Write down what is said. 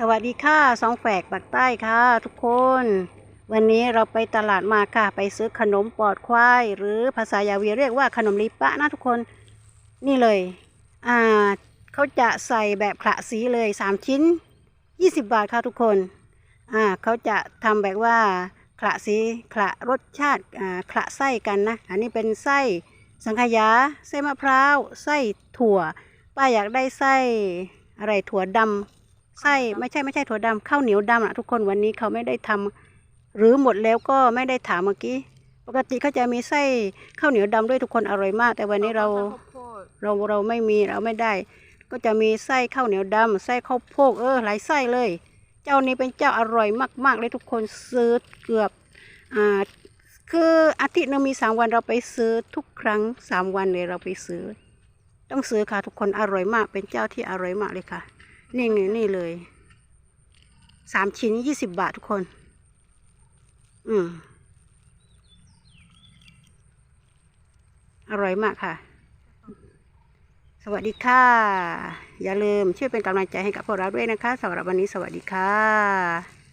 สวัสดีค่ะสองแฝกปากใต้ค่ะ ทุกคน วันนี้เราไปตลาดมาค่ะ ไปซื้อขนมปอดควาย หรือภาษายาวีเรียกว่าขนมลิปะนะทุกคนนี่เลย อ่าเขาจะใส่แบบขละสีเลยสามชิ้นยี่สิบบาทค่ะทุกคน อ่าเขาจะทำแบบว่าขละสีขละรสชาติอ่าขละไส้กันนะ อันนี้เป็นไส้สังขยาไส้มะพร้าวไส้ถั่ว ป้าอยากได้ไส้อะไรถั่วดำ ไส้ไม่ใช่ไม่ใช่ถั่วดำข้าวเหนียวดำอะทุกคนวันนี้เขาไม่ได้ทำหรือหมดแล้วก็ไม่ได้ถามเมื่อกี้ ปกติเขาจะมีไส้ข้าวเหนียวดำด้วยทุกคนอร่อยมาก แต่วันนี้เราเราเราไม่มีเราไม่ได้ ก็จะมีไส้ข้าวเหนียวดำไส้ข้าวโพดเออหลายไส้เลย เจ้านี้เป็นเจ้าอร่อยมากๆเลยทุกคนซื้อเกือบอ่าคืออาทิตย์หนึงมีสามวันเราไปซื้อทุกครั้งสามวันเลยเราไปซื้อ ต้องซื้อค่ะทุกคนอร่อยมาก เป็นเจ้าที่อร่อยมากเลยค่ะ นี่นี่นี่เลย สามชิ้นยี่สิบบาททุกคน อืม อร่อยมากค่ะ สวัสดีค่ะ อย่าลืมช่วยเป็นกำลังใจให้กับพวกเราด้วยนะคะสำหรับวันนี้สวัสดีค่ะ